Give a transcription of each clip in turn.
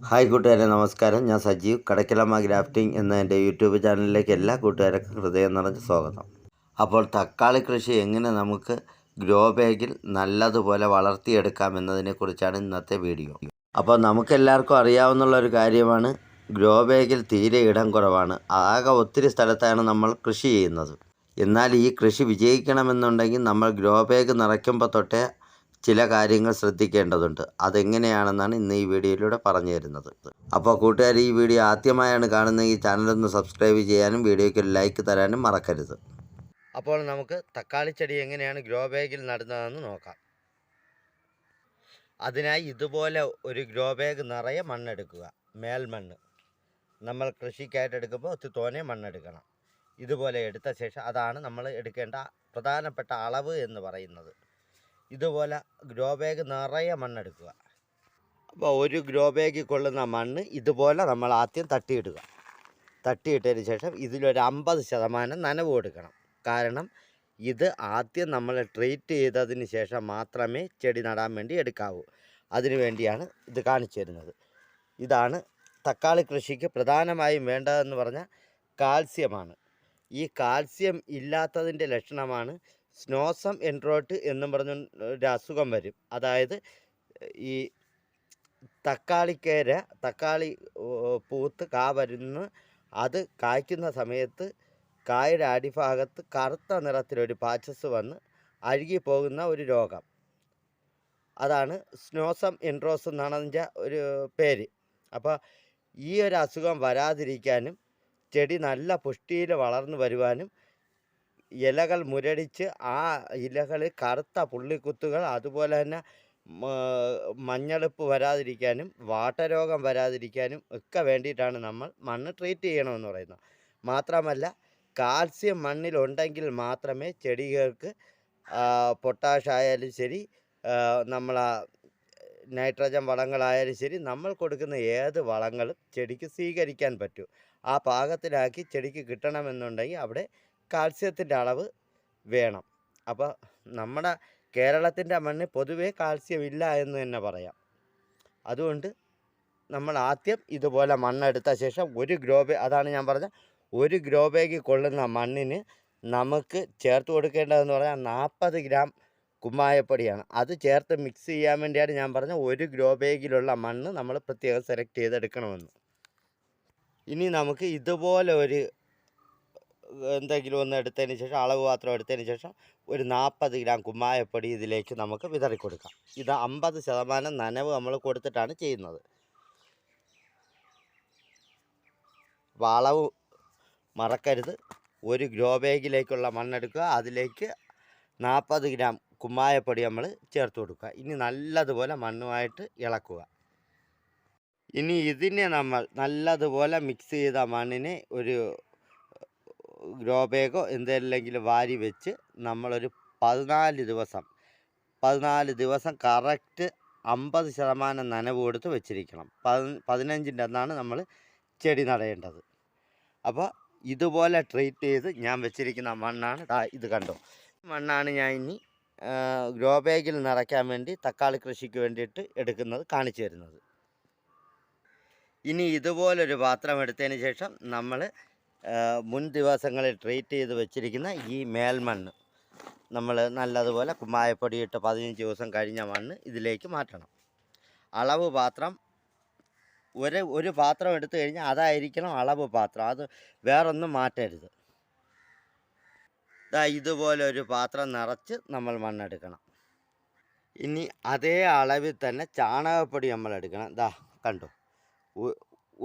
Hi കൂട്ടുകാരെ നമസ്കാരം. ഞാൻ സജീവ്. കടക്കിലമ്മ ഗ്രാഫ്റ്റിംഗ് എന്ന എന്റെ യൂട്യൂബ് ചാനലിലേക്ക് എല്ലാ കൂട്ടുകാർക്കും ഹൃദയം നിറഞ്ഞ സ്വാഗതം. അപ്പോൾ തക്കാളി കൃഷി എങ്ങനെ നമുക്ക് ഗ്രോ ബാഗിൽ നല്ലതുപോലെ വളർത്തിയെടുക്കാം എന്നതിനെക്കുറിച്ചാണ് ഇന്നത്തെ വീഡിയോ. അപ്പോൾ നമുക്കെല്ലാവർക്കും അറിയാവുന്ന ഒരു കാര്യമാണ് ഗ്രോ ബാഗിൽ തീരെ ഇടം കുറവാണ്. ആകെ ഒത്തിരി സ്ഥലത്താണ് നമ്മൾ കൃഷി ചെയ്യുന്നത്. എന്നാൽ ഈ കൃഷി വിജയിക്കണമെന്നുണ്ടെങ്കിൽ നമ്മൾ ഗ്രോ ബാഗ് നിറയ്ക്കുമ്പോൾ തൊട്ടേ ചില കാര്യങ്ങൾ ശ്രദ്ധിക്കേണ്ടതുണ്ട്. അതെങ്ങനെയാണെന്നാണ് ഇന്ന് ഈ വീഡിയോയിലൂടെ പറഞ്ഞു തരുന്നത്. അപ്പോൾ കൂട്ടുകാർ ഈ വീഡിയോ ആദ്യമായാണ് കാണുന്നതെങ്കിൽ ചാനലൊന്ന് സബ്സ്ക്രൈബ് ചെയ്യാനും വീഡിയോയ്ക്ക് ഒരു ലൈക്ക് തരാനും മറക്കരുത്. അപ്പോൾ നമുക്ക് തക്കാളി ചെടി എങ്ങനെയാണ് ഗ്രോ ബാഗിൽ നടുന്നതെന്ന് നോക്കാം. അതിനായി ഇതുപോലെ ഒരു ഗ്രോ ബാഗ് നിറയെ മണ്ണെടുക്കുക. മേൽമണ്ണ്. നമ്മൾ കൃഷിക്കായിട്ട് എടുക്കുമ്പോൾ ഒത്തിരി തോനെ മണ്ണെടുക്കണം. ഇതുപോലെ എടുത്ത ശേഷം അതാണ് നമ്മൾ എടുക്കേണ്ട പ്രധാനപ്പെട്ട അളവ് എന്ന് പറയുന്നത്. ഇതുപോലെ ഗ്രോ ബാഗ് നിറയെ മണ്ണെടുക്കുക. അപ്പോൾ ഒരു ഗ്രോ ബാഗിൽ കൊള്ളുന്ന മണ്ണ് ഇതുപോലെ നമ്മൾ ആദ്യം തട്ടിയിടുക. തട്ടിയിട്ടതിന് ശേഷം ഇതിലൊരു അമ്പത് ശതമാനം നനവ് കൊടുക്കണം. കാരണം ഇത് ആദ്യം നമ്മൾ ട്രീറ്റ് ചെയ്തതിന് ശേഷം മാത്രമേ ചെടി നടാൻ വേണ്ടി എടുക്കാവൂ. അതിനു വേണ്ടിയാണ് ഇത് കാണിച്ചു തരുന്നത്. ഇതാണ് തക്കാളി കൃഷിക്ക് പ്രധാനമായും വേണ്ടതെന്ന് പറഞ്ഞാൽ കാൽസ്യമാണ്. ഈ കാൽസ്യം ഇല്ലാത്തതിന്റെ ലക്ഷണമാണ് സ്നോസം എൻട്രോട്ട് എന്നും പറഞ്ഞ ഒരു അസുഖം വരും. അതായത് ഈ തക്കാളിക്കേര തക്കാളി പൂത്ത് കാ വരുന്ന അത് കായ്ക്കുന്ന സമയത്ത് കായുടെ അടിഭാഗത്ത് കറുത്ത നിറത്തിലൊരു പാച്ചസ് വന്ന് അഴുകി പോകുന്ന ഒരു രോഗം. അതാണ് സ്നോസം എൻട്രോസ് എന്നാണ് അതിന്റെ ഒരു പേര്. അപ്പോൾ ഈ ഒരു അസുഖം വരാതിരിക്കാനും ചെടി നല്ല പുഷ്ടിയിൽ വളർന്നു വരുവാനും ഇലകൾ മുരടിച്ച് ആ ഇലകൾ കറുത്ത പുള്ളിക്കുത്തുകൾ അതുപോലെ തന്നെ മഞ്ഞളിപ്പ് വരാതിരിക്കാനും വാട്ടരോഗം വരാതിരിക്കാനും ഒക്കെ വേണ്ടിയിട്ടാണ് നമ്മൾ മണ്ണ് ട്രീറ്റ് ചെയ്യണമെന്ന് പറയുന്നത്. മാത്രമല്ല കാൽസ്യം മണ്ണിലുണ്ടെങ്കിൽ മാത്രമേ ചെടികൾക്ക് പൊട്ടാഷ് ആയാലും ശരി നമ്മൾ നൈട്രജൻ വളങ്ങളായാലും ശരി നമ്മൾ കൊടുക്കുന്ന ഏത് വളങ്ങളും ചെടിക്ക് സ്വീകരിക്കാൻ പറ്റൂ. ആ പാകത്തിലാക്കി ചെടിക്ക് കിട്ടണമെന്നുണ്ടെങ്കിൽ അവിടെ കാൽസ്യത്തിന്റെ അളവ് വേണം. അപ്പോൾ നമ്മുടെ കേരളത്തിന്റെ മണ്ണിൽ പൊതുവേ കാൽസ്യം ഇല്ല എന്ന് തന്നെ പറയാം. അതുകൊണ്ട് നമ്മൾ ആദ്യം ഇതുപോലെ മണ്ണെടുത്ത ശേഷം ഒരു ഗ്രോ ബേ അതാണ് ഞാൻ പറഞ്ഞ ഒരു ഗ്രോ ബാഗിൽ കൊള്ളുന്ന മണ്ണിന് നമുക്ക് ചേർത്ത് കൊടുക്കേണ്ടതെന്ന് പറഞ്ഞാൽ നാൽപ്പത് ഗ്രാം കുമ്മായപ്പൊടിയാണ്. അത് ചേർത്ത് മിക്സ് ചെയ്യാൻ വേണ്ടിയാണ് ഞാൻ പറഞ്ഞ ഒരു ഗ്രോ ബാഗിലുള്ള മണ്ണ് നമ്മൾ പ്രത്യേകം സെലക്ട് ചെയ്തെടുക്കണമെന്ന്. ഇനി നമുക്ക് ഇതുപോലെ ഒരു എന്തെങ്കിലും ഒന്ന് എടുത്തതിന് ശേഷം അളവ് പാത്രം എടുത്തതിന് ശേഷം ഒരു നാൽപ്പത് ഗ്രാം കുമ്മായപ്പൊടി ഇതിലേക്ക് നമുക്ക് വിതറി കൊടുക്കാം. ഇത് അമ്പത് ശതമാനം നനവ് നമ്മൾ കൊടുത്തിട്ടാണ് ചെയ്യുന്നത്. അപ്പോൾ അളവ് മറക്കരുത്. ഒരു ഗ്രോ ബാഗിലേക്കുള്ള മണ്ണെടുക്കുക. അതിലേക്ക് നാൽപ്പത് ഗ്രാം കുമ്മായപ്പൊടി നമ്മൾ ചേർത്ത് കൊടുക്കുക. ഇനി നല്ലതുപോലെ മണ്ണുമായിട്ട് ഇളക്കുക. ഇനി ഇതിനെ നമ്മൾ നല്ലതുപോലെ മിക്സ് ചെയ്ത മണ്ണിനെ ഒരു ഗ്രോ ബാഗോ എന്തെങ്കിലും വാരി വെച്ച് നമ്മളൊരു പതിനാല് ദിവസം പതിനാല് ദിവസം കറക്റ്റ് അമ്പത് ശതമാനം നനവ് കൊടുത്ത് വെച്ചിരിക്കണം. പതി പതിനഞ്ചിന്റെ അന്നാണ് നമ്മൾ ചെടി നടേണ്ടത്. അപ്പോൾ ഇതുപോലെ ട്രീറ്റ് ചെയ്ത് ഞാൻ വെച്ചിരിക്കുന്ന മണ്ണാണ് ഇത് കണ്ടോ. മണ്ണാണ് ഞാൻ ഇനി ഗ്രോ ബാഗിൽ നിറയ്ക്കാൻ വേണ്ടി തക്കാളി കൃഷിക്ക് വേണ്ടിയിട്ട് എടുക്കുന്നത് കാണിച്ചു തരുന്നത്. ഇനി ഇതുപോലൊരു പാത്രം എടുത്തതിന് ശേഷം നമ്മൾ മുൻ ദിവസങ്ങളിൽ ട്രീറ്റ് ചെയ്ത് വെച്ചിരിക്കുന്ന ഈ മേൽമണ്ണ്. നമ്മൾ നല്ലതുപോലെ കുമ്മായപ്പൊടി ഇട്ട് പതിനഞ്ച് ദിവസം കഴിഞ്ഞ മണ്ണ് ഇതിലേക്ക് മാറ്റണം. അളവ് പാത്രം ഒരു ഒരു പാത്രം എടുത്തു കഴിഞ്ഞാൽ അതായിരിക്കണം അളവ് പാത്രം. അത് വേറൊന്നും മാറ്റരുത്. ഇതാ ഇതുപോലെ ഒരു പാത്രം നിറച്ച് നമ്മൾ മണ്ണെടുക്കണം. ഇനി അതേ അളവിൽ തന്നെ ചാണകപ്പൊടി നമ്മൾ എടുക്കണം. ഇതാ കണ്ടോ?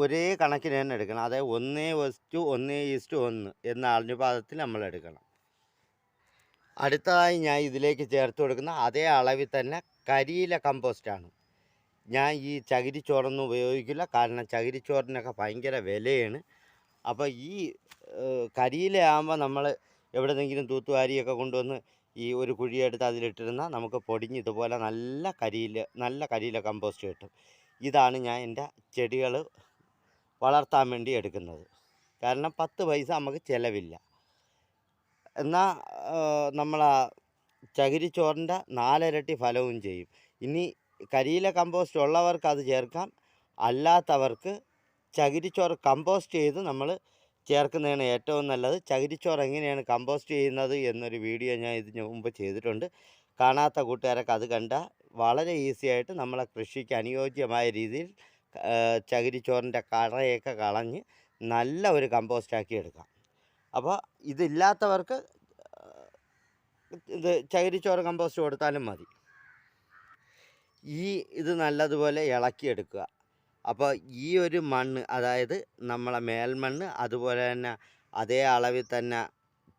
ഒരേ കണക്കിന് തന്നെ എടുക്കണം. അതായത് ഒന്നേ വസ്റ്റു ഒന്നേ ഈസ്റ്റു ഒന്ന് എന്ന അനുപാതത്തിൽ നമ്മൾ എടുക്കണം. അടുത്തതായി ഞാൻ ഇതിലേക്ക് ചേർത്ത് കൊടുക്കുന്ന അതേ അളവിൽ തന്നെ കരിയില കമ്പോസ്റ്റാണ് ഞാൻ ഈ ചകിരിച്ചോറൊന്നും ഉപയോഗിക്കില്ല. കാരണം ചകിരിച്ചോറിനൊക്കെ ഭയങ്കര വിലയാണ്. അപ്പോൾ ഈ കരിയില ആകുമ്പോൾ നമ്മൾ എവിടെന്നെങ്കിലും തൂത്തുവാരിയൊക്കെ കൊണ്ടുവന്ന് ഈ ഒരു കുഴിയെടുത്ത് അതിലിട്ടിരുന്നാൽ നമുക്ക് പൊടിഞ്ഞ് ഇതുപോലെ നല്ല കരിയില നല്ല കരിയില കമ്പോസ്റ്റ് കിട്ടും. ഇതാണ് ഞാൻ എന്റെ ചെടികൾ വളർത്താൻ വേണ്ടി എടുക്കുന്നത്. കാരണം പത്ത് പൈസ നമുക്ക് ചിലവില്ല. എന്നാൽ നമ്മൾ ചകിരിച്ചോറിന്റെ നാലിരട്ടി ഫലവും ചെയ്യും. ഇനി കരിയില കമ്പോസ്റ്റ് ഉള്ളവർക്ക് അത് ചേർക്കാം. അല്ലാത്തവർക്ക് ചകിരിച്ചോറ് കമ്പോസ്റ്റ് ചെയ്ത് നമ്മൾ ചേർക്കുന്നതാണ് ഏറ്റവും നല്ലത്. ചകിരിച്ചോറ് എങ്ങനെയാണ് കമ്പോസ്റ്റ് ചെയ്യുന്നത് എന്നൊരു വീഡിയോ ഞാൻ ഇതിന് മുമ്പ് ചെയ്തിട്ടുണ്ട്. കാണാത്ത കൂട്ടുകാരൊക്കെ അത് കണ്ടാൽ വളരെ ഈസിയായിട്ട് നമ്മളെ കൃഷിക്ക് അനുയോജ്യമായ രീതിയിൽ ചകിരിച്ചോറിന്റെ കറയൊക്കെ കളഞ്ഞ് നല്ല ഒരു കമ്പോസ്റ്റാക്കി എടുക്കാം. അപ്പോൾ ഇതില്ലാത്തവർക്ക് ഇത് ചകിരിച്ചോറ് കമ്പോസ്റ്റ് കൊടുത്താലും മതി. ഈ ഇത് നല്ലതുപോലെ ഇളക്കിയെടുക്കുക. അപ്പോൾ ഈ ഒരു മണ്ണ് അതായത് നമ്മളെ മേൽമണ്ണ് അതുപോലെ തന്നെ അതേ അളവിൽ തന്നെ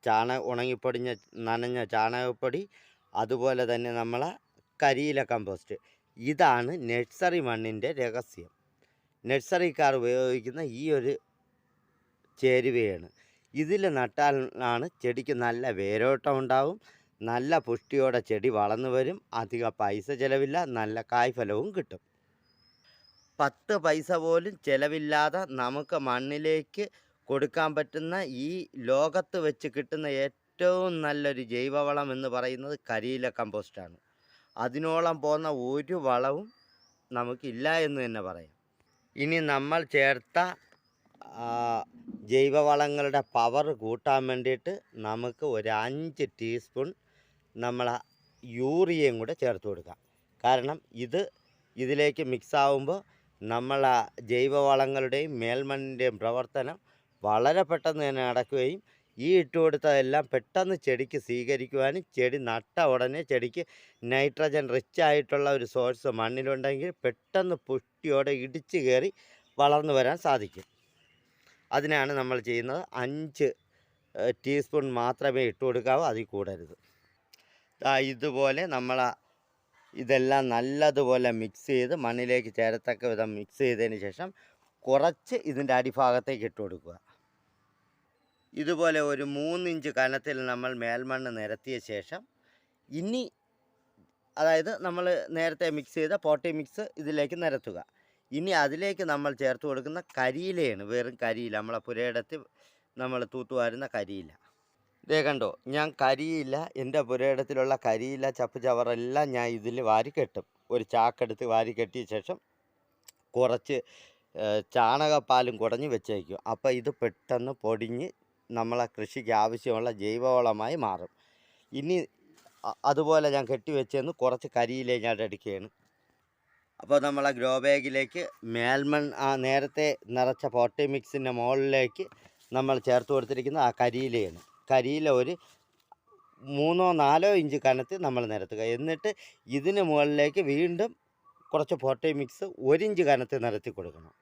ചാണ ഉണങ്ങിപ്പൊടിഞ്ഞ നനഞ്ഞ ചാണകപ്പൊടി അതുപോലെ തന്നെ നമ്മളെ കരിയില കമ്പോസ്റ്റ്. ഇതാണ് നഴ്സറി മണ്ണിന്റെ രഹസ്യം. നഴ്സറിക്കാർ ഉപയോഗിക്കുന്ന ഈ ഒരു ചേരുവയാണ്. ഇതിൽ നട്ടാലാണ് ചെടിക്ക് നല്ല വേരോട്ടം ഉണ്ടാവും നല്ല പുഷ്ടിയോടെ ചെടി വളർന്നു വരും അധിക പൈസ ചിലവില്ല നല്ല കായ്ഫലവും കിട്ടും. പത്ത് പൈസ പോലും ചിലവില്ലാതെ നമുക്ക് മണ്ണിലേക്ക് കൊടുക്കാൻ പറ്റുന്ന ഈ ലോകത്ത് വെച്ച് കിട്ടുന്ന ഏറ്റവും നല്ലൊരു ജൈവവളം എന്ന് പറയുന്നത് കരിയില കമ്പോസ്റ്റാണ്. അതിനോളം പോകുന്ന ഒരു വളവും നമുക്കില്ല എന്ന് തന്നെ പറയാം. ഇനി നമ്മൾ ചേർത്ത ജൈവവളങ്ങളുടെ പവർ കൂട്ടാൻ വേണ്ടിയിട്ട് നമുക്ക് ഒരു അഞ്ച് ടീസ്പൂൺ നമ്മൾ യൂറിയയും കൂടെ ചേർത്ത് കൊടുക്കാം. കാരണം ഇത് ഇതിലേക്ക് മിക്സ് ആവുമ്പോൾ നമ്മൾ ജൈവവളങ്ങളുടെയും മേൽമണ്ണിന്റെയും പ്രവർത്തനം വളരെ പെട്ടെന്ന് തന്നെ നടക്കുകയും ഈ ഇട്ട് കൊടുത്തതെല്ലാം പെട്ടെന്ന് ചെടിക്ക് സ്വീകരിക്കുവാനും ചെടി നട്ട ഉടനെ ചെടിക്ക് നൈട്രജൻ റിച്ച് ആയിട്ടുള്ള ഒരു സോഴ്സ് മണ്ണിലുണ്ടെങ്കിൽ പെട്ടെന്ന് പുഷ്ടിയോടെ ഇടിച്ച് കയറി വളർന്നു വരാൻ സാധിക്കും. അതിനാണ് നമ്മൾ ചെയ്യുന്നത് അഞ്ച് ടീസ്പൂൺ മാത്രമേ ഇട്ട് കൊടുക്കാവൂ അതിൽ കൂടരുത്. ഇതുപോലെ നമ്മൾ ഇതെല്ലാം നല്ലതുപോലെ മിക്സ് ചെയ്ത് മണ്ണിലേക്ക് ചേരത്തക്ക വിധം മിക്സ് ചെയ്തതിന് ശേഷം കുറച്ച് ഇതിന്റെ അടിഭാഗത്തേക്ക് ഇട്ട് കൊടുക്കുക. ഇതുപോലെ ഒരു മൂന്നിഞ്ച് കനത്തിൽ നമ്മൾ മേൽമണ്ണ് നിരത്തിയ ശേഷം ഇനി അതായത് നമ്മൾ നേരത്തെ മിക്സ് ചെയ്ത പോട്ടി മിക്സ് ഇതിലേക്ക് നിരത്തുക. ഇനി അതിലേക്ക് നമ്മൾ ചേർത്ത് കൊടുക്കുന്ന കരിയിലയാണ്. വെറും കരിയില. നമ്മളെ പുരയിടത്ത് നമ്മൾ തൂത്തുവാരുന്ന കരിയില. ഇതേ കണ്ടോ ഞാൻ കരിയില എന്റെ പുരയിടത്തിലുള്ള കരിയില ചപ്പ് ചവറെല്ലാം ഞാൻ ഇതിൽ വാരി കെട്ടും. ഒരു ചാക്കെടുത്ത് വാരി കെട്ടിയ ശേഷം കുറച്ച് ചാണകപ്പാലും കുടഞ്ഞ് വെച്ചേക്കും. അപ്പോൾ ഇത് പെട്ടെന്ന് പൊടിഞ്ഞ് നമ്മളെ കൃഷിക്ക് ആവശ്യമുള്ള ജൈവവളമായി മാറും. ഇനി അതുപോലെ ഞാൻ കെട്ടിവെച്ചെന്ന് കുറച്ച് കരിയിലേ ഞാൻ എടുക്കുകയാണ്. അപ്പോൾ നമ്മളെ ഗ്രോ ബാഗിലേക്ക് മേൽമൺ ആ നേരത്തെ നിറച്ച പോട്ടി മിക്സിന്റെ മുകളിലേക്ക് നമ്മൾ ചേർത്ത് കൊടുത്തിരിക്കുന്ന ആ കരിയിലയാണ്. കരിയില ഒരു മൂന്നോ നാലോ ഇഞ്ച് കനത്തിൽ നമ്മൾ നിരത്തുക. എന്നിട്ട് ഇതിന് മുകളിലേക്ക് വീണ്ടും കുറച്ച് പോട്ടി മിക്സ് ഒരിഞ്ച് കനത്തിൽ നിരത്തി കൊടുക്കണം.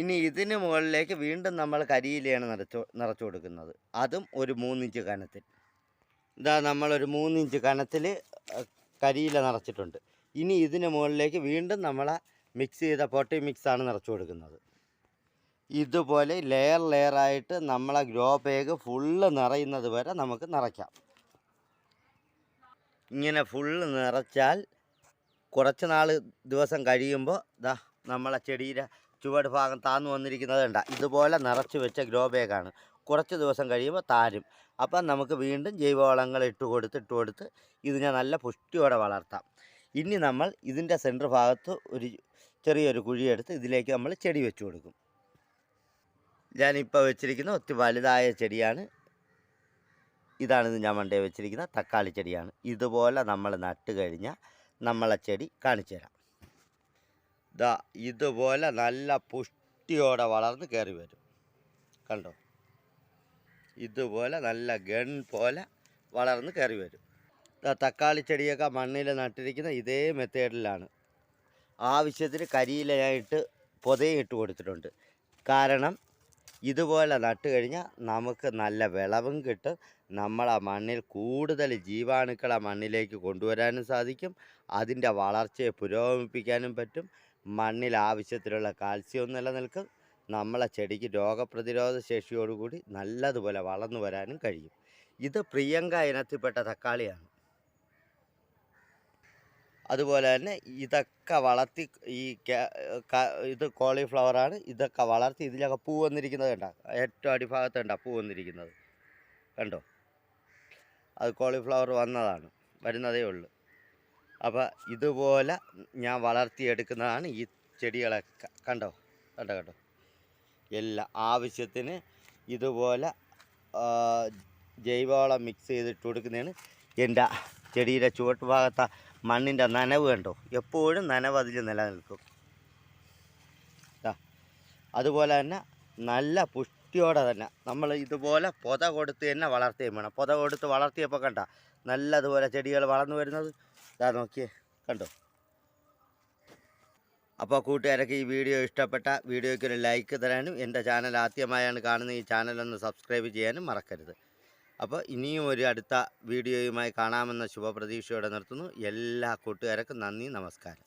ഇനി ഇതിന് മുകളിലേക്ക് വീണ്ടും നമ്മൾ കരിയിലയാണ് നിറച്ചു നിറച്ചു കൊടുക്കുന്നത്. അതും ഒരു മൂന്നിഞ്ച് കനത്തിൽ. ഇതാ നമ്മളൊരു മൂന്നിഞ്ച് കനത്തിൽ കരിയില നിറച്ചിട്ടുണ്ട്. ഇനി ഇതിന് മുകളിലേക്ക് വീണ്ടും നമ്മൾ മിക്സ് ചെയ്ത പൊട്ടി മിക്സാണ് നിറച്ചു കൊടുക്കുന്നത്. ഇതുപോലെ ലെയർ ലെയറായിട്ട് നമ്മളെ ഗ്രോ ബാഗ് ഫുള്ള് നിറയുന്നത് വരെ നമുക്ക് നിറയ്ക്കാം. ഇങ്ങനെ ഫുള്ള് നിറച്ചാൽ കുറച്ച് നാൾ ദിവസം കഴിയുമ്പോൾ ദാ നമ്മളെ ചെടിയുടെ ചുവട് ഭാഗം താന്നു വന്നിരിക്കുന്നത് കണ്ട. ഇതുപോലെ നിറച്ച് വെച്ച ഗ്രോ ബാഗാണ്. കുറച്ച് ദിവസം കഴിയുമ്പോൾ താരും. അപ്പം നമുക്ക് വീണ്ടും ജൈവവളങ്ങൾ ഇട്ട് കൊടുത്ത് ഇട്ട് കൊടുത്ത് ഇതിനെ നല്ല പുഷ്ടിയോടെ വളർത്താം. ഇനി നമ്മൾ ഇതിന്റെ സെന്റർ ഭാഗത്ത് ഒരു ചെറിയൊരു കുഴിയെടുത്ത് ഇതിലേക്ക് നമ്മൾ ചെടി വെച്ച് കൊടുക്കും. ഞാനിപ്പോൾ വെച്ചിരിക്കുന്ന ഒത്തിരി വലുതായ ചെടിയാണ്. ഇതാണ് ഇത് ഞാൻ മണ്ടേ വെച്ചിരിക്കുന്ന തക്കാളി ചെടിയാണ്. ഇതുപോലെ നമ്മൾ നട്ട് കഴിഞ്ഞാൽ നമ്മളെ ചെടി കാണിച്ചു തരാം ദാ ഇതുപോലെ നല്ല പുഷ്ടിയോടെ വളർന്ന് കയറി വരും. കണ്ടോ? ഇതുപോലെ നല്ല ഗൺ പോലെ വളർന്ന് കയറി വരും. തക്കാളി ചെടിയൊക്കെ മണ്ണിൽ നട്ടിരിക്കുന്ന ഇതേ മെത്തേഡിലാണ്. ആവശ്യത്തിന് കരിയിലയായിട്ട് പൊതയും ഇട്ട് കൊടുത്തിട്ടുണ്ട്. കാരണം ഇതുപോലെ നട്ട് കഴിഞ്ഞാൽ നമുക്ക് നല്ല വിളവും കിട്ടും. നമ്മളെ മണ്ണിൽ കൂടുതൽ ജീവാണുക്കളെ മണ്ണിലേക്ക് കൊണ്ടുവരാനും സാധിക്കും. അതിന്റെ വളർച്ചയെ പുരോഗമിപ്പിക്കാനും പറ്റും. മണ്ണിൽ ആവശ്യത്തിലുള്ള കാൽസ്യവും നിലനിൽക്കും. നമ്മളെ ചെടിക്ക് രോഗപ്രതിരോധ ശേഷിയോടുകൂടി നല്ലതുപോലെ വളർന്നു വരാനും കഴിയും. ഇത് പ്രിയങ്ക ഇനത്തിൽപ്പെട്ട തക്കാളിയാണ്. അതുപോലെ തന്നെ ഇതൊക്കെ വളർത്തി ഈ ഇത് കോളിഫ്ലവറാണ് ഇതൊക്കെ വളർത്തി ഇതിലൊക്കെ പൂ വന്നിരിക്കുന്നത് കണ്ട? ഏറ്റവും അടിഭാഗത്ത് കണ്ട? പൂ വന്നിരിക്കുന്നത്. കണ്ടോ? അത് കോളിഫ്ലവർ വന്നതാണ്. വരുന്നതേ ഉള്ളൂ. അപ്പോൾ ഇതുപോലെ ഞാൻ വളർത്തിയെടുക്കുന്നതാണ് ഈ ചെടികളൊക്കെ കണ്ടോ? കണ്ടോ കണ്ടോ? എല്ലാ ആവശ്യത്തിന് ഇതുപോലെ ജൈവവളം മിക്സ് ചെയ്തിട്ട് കൊടുക്കുന്നതാണ്. എന്റെ ചെടിയുടെ ചുവട്ട് ഭാഗത്തെ മണ്ണിന്റെ നനവ് കണ്ടോ? എപ്പോഴും നനവ് അതിൽ നിലനിൽക്കും. അതുപോലെ തന്നെ നല്ല പുഷ്ടിയോടെ തന്നെ നമ്മൾ ഇതുപോലെ പൊത കൊടുത്ത് തന്നെ വളർത്തുകയും വേണം. പൊത കൊടുത്ത് വളർത്തിയപ്പോൾ കണ്ട നല്ലതുപോലെ ചെടികൾ വളർന്നു വരുന്നത്. ഇതാ നോക്കിയേ കണ്ടോ? അപ്പോൾ കൂട്ടുകാരൊക്കെ ഈ വീഡിയോ ഇഷ്ടപ്പെട്ട വീഡിയോയ്ക്ക് ഒരു ലൈക്ക് തരാനും എന്റെ ചാനൽ ആദ്യമായാണ് കാണുന്ന ഈ ചാനലൊന്ന് സബ്സ്ക്രൈബ് ചെയ്യാനും മറക്കരുത്. അപ്പോൾ ഇനിയും ഒരു അടുത്ത വീഡിയോയുമായി കാണാമെന്ന ശുഭപ്രതീക്ഷയോടെ നിർത്തുന്നു. എല്ലാ കൂട്ടുകാർക്കും നന്ദി നമസ്കാരം.